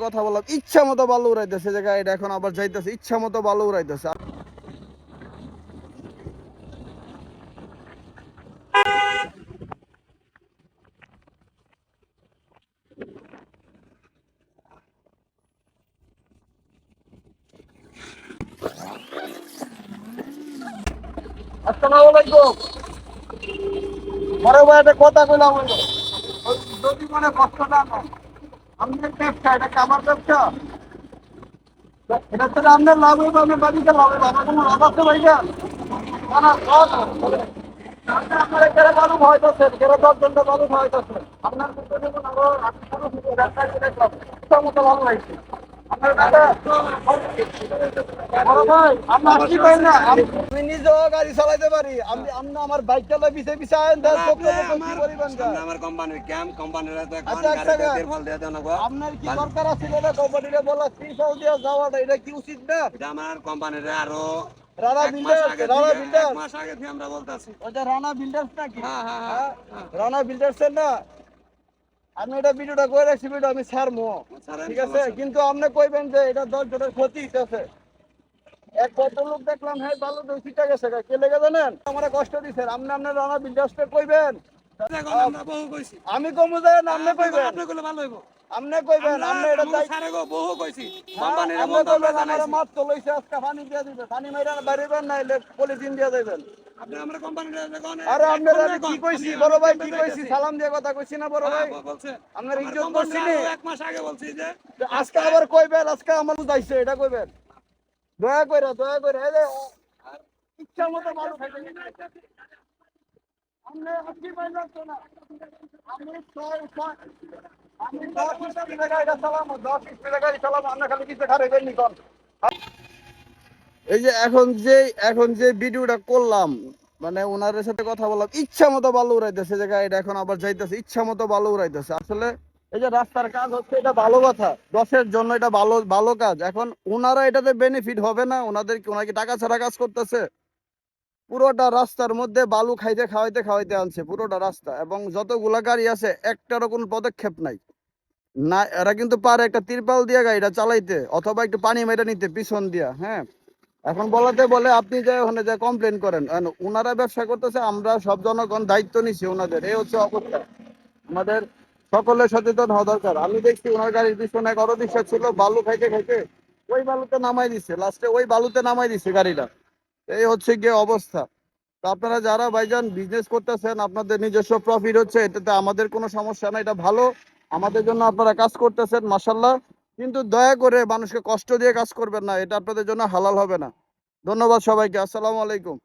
কথা বললাম ইচ্ছা মতো বালু উড়াইতেছে যে গাড়িটা এখন আবার যাইতেছে ইচ্ছা মতো বালু উড়াইতেছে। আসসালামু আলাইকুম বড় ভাই একটা কথা কইলাম যদি মনে কষ্ট না আপনার ব্যবসা, এটা আমার ব্যবসা? এটা তো আপনার লাভ হইব, আপনার বাড়িতে লাভ হবে আমার কোনো লাভ আছে ভাইয়া আপনার এখানে বালু ভয়তেছে এখানে দশ ঘণ্টা আপনার বালু লাগছে আমি নিজেও গাড়ি চালাইতে পারি আমি আমার পিছে পিছে আইন আমার কোম্পানির আপনার কি দরকার আছে কোম্পানিরে বলা দিয়ে যাওয়াটা এটা কি উচিত না এটা আমার কোম্পানির আরও রানা বিল্ডার্স রানা বিল্ডার্স মাস আগে আমরা বলতাছি ওটা রানা বিল্ডার্স নাকি হ্যাঁ, হ্যাঁ, হ্যাঁ? হ্যাঁ। রানা বিল্ডার্স না আমি এটা ভিডিওটা করে রাখছি ভিডিও আমি ছাড়েন, ঠিক আছে? কিন্তু আপনি কইবেন যে এটা দশ জনের ক্ষতি হইতেছে। এক ভদ্রলোক দেখলাম হ্যাঁ ভালো দূষিটা গেছে। কে লেগে জানেন? আমার কষ্ট দিচ্ছেন আপনি আপনার রানা বিল্ডার্সটা কইবেন। আমি কমু যায় আপনি কইবেন আপনি কইলে ভালো হইব। আপনি কইবেন আপনি এটা চাই সারে গো বহু কইছি। হ্যাঁ, কোম্পানির আমরা কইবেন জানাইছি। মাছ তো লইছে আজকে পানি দিয়ে দিবে পানি মাইরা বাইরেবেন না এলে পলিথিন দিয়ে দেবেন আপনি আমরা কোম্পানির এখন আরে আপনার কি কইছি? বড় ভাই কি। কইছি? সালাম দিয়ে কথা কইছি না বড় ভাই? হ্যাঁ, আপনার ইজ্জত করছি নি? এক মাস আগে বলছি যে আজকে আবার কইবেন আজকে আমার যাইছে এটা কইবেন। দয়া কইরা দয়া কইরা এই যে ইচ্ছা মতো ভালো খাইতে আপনি আপনি পাইলেন তো না। আমি ছয় ছয় এই যে এখন যে এখন যে ভিডিওটা করলাম মানে ওনার সাথে কথা বললাম, ইচ্ছা মতো উড়াইতেছে যে গাড়িটা এখন আবার যাইতেছে, ইচ্ছা মতো উড়াইতেছে। আসলে এই যে রাস্তার কাজ হচ্ছে, এটা ভালো কথা, দশের জন্য এটা ভালো ভালো কাজ। এখন ওনারা এটাতে বেনিফিট হবে না? ওনাদের ওনাকে টাকা ছাড়া কাজ করতেছে? পুরোটা রাস্তার মধ্যে বালু খাইতে, খাওয়াইতে খাওয়াইতে আনছে, পুরোটা রাস্তা। এবং যতগুলা গাড়ি আছে, একটারও কোনো পদক্ষেপ নাই। না, এরা কিন্তু পারে একটা তিরপাল দিয়ে গাড়িটা চালাইতে, অথবা একটু পানি মেরে নিতে পিছন দিয়া হ্যাঁ? এখন বলাতে বলে আপনি যে ওখানে যে কমপ্লেন করেন ওনারা ব্যবসা করতেছে, আমরা সব জনগণ দায়িত্ব নিছি ওনাদের এই হচ্ছে অবস্থা। আমাদের সকলে সচেতন হওয়া দরকার। আমি দেখছি ওনার গাড়ির পিছনে এক অটো ছিল, বালু খাইতে খাইতে ওই বালুতে নামাই দিছে, লাস্টে ওই বালুতে নামাই দিছে গাড়িটা। এই হচ্ছে গিয়ে অবস্থা। তো আপনারা যারা ভাইজান বিজনেস করতেছেন, আপনাদের নিজস্ব প্রফিট হচ্ছে, এটাতে আমাদের কোনো সমস্যা নাই, এটা ভালো। আমাদের জন্য আপনারা কাজ করতেছেন মাসাল্লাহ কিন্তু দয়া করে মানুষকে কষ্ট দিয়ে কাজ করবেন না, এটা আপনাদের জন্য হালাল হবে না। ধন্যবাদ সবাইকে, আসসালামু আলাইকুম।